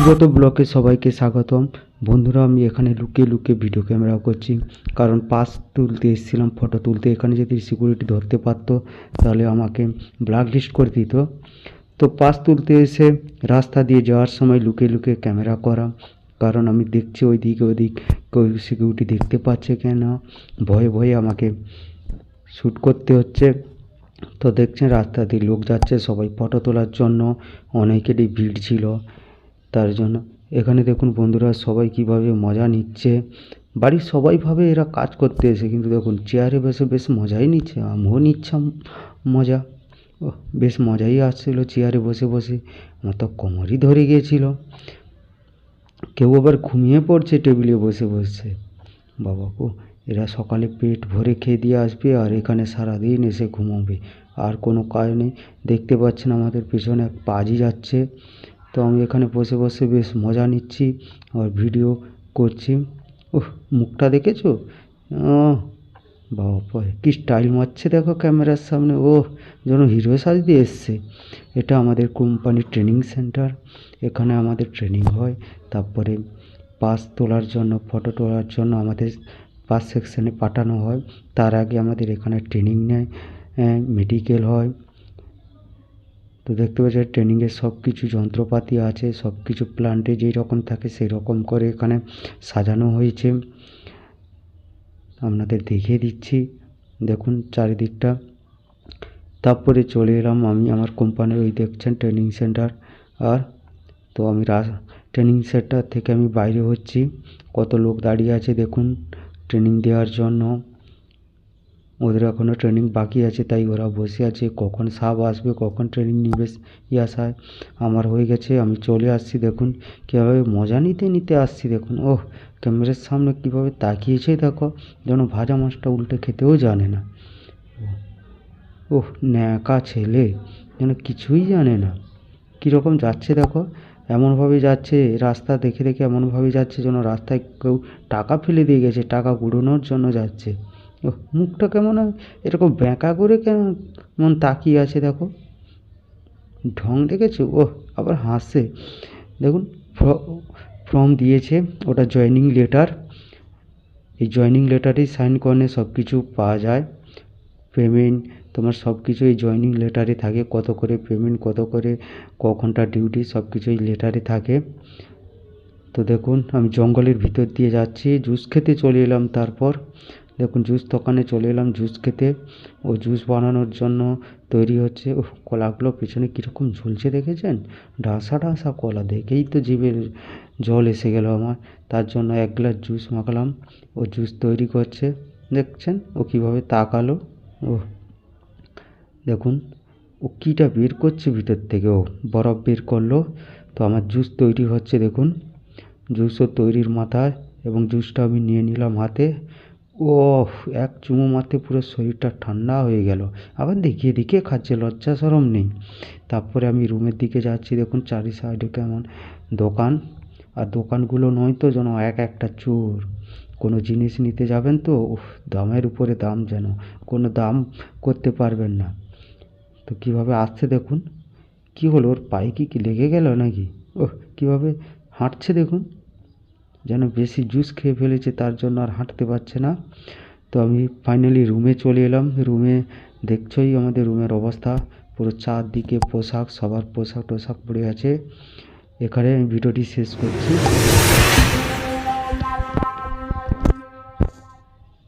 সুব্রত ব্লকে সবাইকে স্বাগতম। বন্ধুরা, আমি এখানে লুকিয়ে লুকিয়ে ভিডিও ক্যামেরা করছি। কারণ পাস তুলতে এসেছিলাম ফটো তুলতে। এখানে যদি সিকিউরিটি ধরতে পারতো, তাহলে আমাকে ব্ল্যাক লিস্ট করে দিত। তো পাস তুলতে এসে রাস্তা দিয়ে যাওয়ার সময় লুকিয়ে লুকিয়ে ক্যামেরা করা। কারণ আমি দেখছি ওই দিকে ওই দিক কেউ সিকিউরিটি দেখতে পাচ্ছে কেন ভয়ে ভয়ে আমাকে শ্যুট করতে হচ্ছে। তো দেখছেন রাস্তা দিয়ে লোক যাচ্ছে সবাই ফটো তোলার জন্য। অনেকেরই ভিড় ছিল। তার জন্য। এখানে দেখুন বন্ধুরা সবাই কীভাবে মজা নিচ্ছে। বাড়ির সবাই ভাবে এরা কাজ করতে এসে, কিন্তু দেখুন চেয়ারে বসে বেশ মজাই নিচ্ছে, আমিও নিচ্ছাম মজা। বেশ মজাই আসছিল চেয়ারে বসে বসে। আমার তো কোমরই ধরে গিয়েছিল। কেউ আবার ঘুমিয়ে পড়ছে টেবিলে বসে বসে। বাবা গো, এরা সকালে পেট ভরে খেয়ে দিয়ে আসবে আর এখানে সারাদিন এসে ঘুমাবে। আর কোনো কাজ নেই। দেখতে পাচ্ছেন আমাদের পেছনে এক পাজি যাচ্ছে। তো আমি এখানে বসে বসে বেশ মজা নিচ্ছি আর ভিডিও করছি। ওহ মুখটা দেখেছ? বাবা কি স্টাইল মারছে দেখো ক্যামেরার সামনে। ও যেন হিরো সাজতে এসছে। এটা আমাদের কোম্পানির ট্রেনিং সেন্টার এখানে আমাদের ট্রেনিং হয়। তারপরে পাস তোলার জন্য ফটো তোলার জন্য আমাদের পাস সেকশানে পাঠানো হয়। তার আগে আমাদের এখানে ট্রেনিং নেয়। মেডিকেল হয়। তো দেখতে পাচ্ছি ট্রেনিংয়ের সব কিছু যন্ত্রপাতি আছে সব কিছু প্লান্টে যেই রকম থাকে সেই রকম করে এখানে সাজানো হয়েছে। আপনাদের দেখিয়ে দিচ্ছি। দেখুন চারিদিকটা। তারপরে চলে এলাম আমি আমার কোম্পানির ওই দেখছেন ট্রেনিং সেন্টার আর তো আমি ট্রেনিং সেন্টার থেকে আমি বাইরে হচ্ছি। কত লোক দাঁড়িয়ে আছে দেখুন। ট্রেনিং দেওয়ার জন্য। ওদের এখনও ট্রেনিং বাকি আছে, তাই ওরা বসে আছে। কখন সাপ আসবে, কখন ট্রেনিং নিবে ইয়াসায় আমার হয়ে গেছে। আমি চলে আসছি, দেখুন। কীভাবে মজা নিতে নিতে আসছি, দেখুন। ওহ, ক্যামেরার সামনে কীভাবে তাকিয়েছে, দেখো। যেন ভাজা মাছটা উল্টে খেতেও জানে না। ওহ, ন্যাকা ছেলে, যেন কিছুই জানে না। কীরকম যাচ্ছে, দেখো। এমনভাবে যাচ্ছে, রাস্তা দেখে দেখে এমনভাবে যাচ্ছে, যেন রাস্তায় কেউ টাকা ফেলে দিয়ে গেছে, টাকা কুড়োনোর জন্য যাচ্ছে। মুখটা কেমন এরকম ব্যাঁকা করে কেমন তাকিয়ে আছে দেখো? ঢং দেখেছ? ও আবার হাসছে। দেখুন ফর্ম দিয়েছে ওটা জয়নিং লেটার। এই জয়নিং লেটারেই সাইন করলে সব কিছু পাওয়া যায়। পেমেন্ট, তোমার সব কিছু এই জয়নিং লেটারে থাকে। কত করে পেমেন্ট, কত করে ক ঘণ্টা ডিউটি সব কিছু এই লেটারে থাকে। তো দেখুন, আমি জঙ্গলের ভিতর দিয়ে যাচ্ছি, জুস খেতে চলে এলাম তারপর। দেখুন জুস দোকানে চলে এলাম জুস খেতে। ও জুস বানানোর জন্য তৈরি হচ্ছে। ও কলাগুলো পিছনে কীরকম ঝুলছে দেখেছেন? ডাঁসা ডাঁসা কলা, দেখেই তো জিভের জল এসে গেল আমার। তার জন্য এক গ্লাস জুস মাখালাম। ও জুস তৈরি করছে, দেখছেন? ও কীভাবে তাকালো। ও দেখুন, ও কীটা বের করছে ভিতর থেকে। ও বরফ বের করল। তো আমার জুস তৈরি হচ্ছে, দেখুন। জুসও তৈরির মাথায় এবং জুসটা আমি নিয়ে নিলাম হাতে। ও এক চুমু মারতে পুরো শরীরটা ঠান্ডা হয়ে গেল। আবার দেখিয়ে দেখিয়ে খাচ্ছে? লজ্জা সরম নেই। তারপরে আমি রুমের দিকে যাচ্ছি, দেখুন চারি সাইডে কেমন দোকান। আর দোকানগুলো নয় তো, যেন এক একটা চোর। কোনো জিনিস নিতে যাবেন তো? উফ, দামের উপরে দাম যেন। কোনো দাম করতে পারবেন না। তো কীভাবে আসছে দেখুন? কি হলো? ওর পায়ে কি লেগে গেল নাকি? ওহ, কীভাবে হাঁটছে দেখুন? যেন বেশি জুস খেয়ে ফেলেছে, তার জন্য আর হাঁটতে পারছে না। তো আমি ফাইনালি রুমে চলে এলাম। রুমে দেখছই আমাদের রুমের অবস্থা। পুরো চারদিকে পোশাক, সবার পোশাক টোশাক পড়ে আছে। এখানে আমি ভিডিওটি শেষ করছি।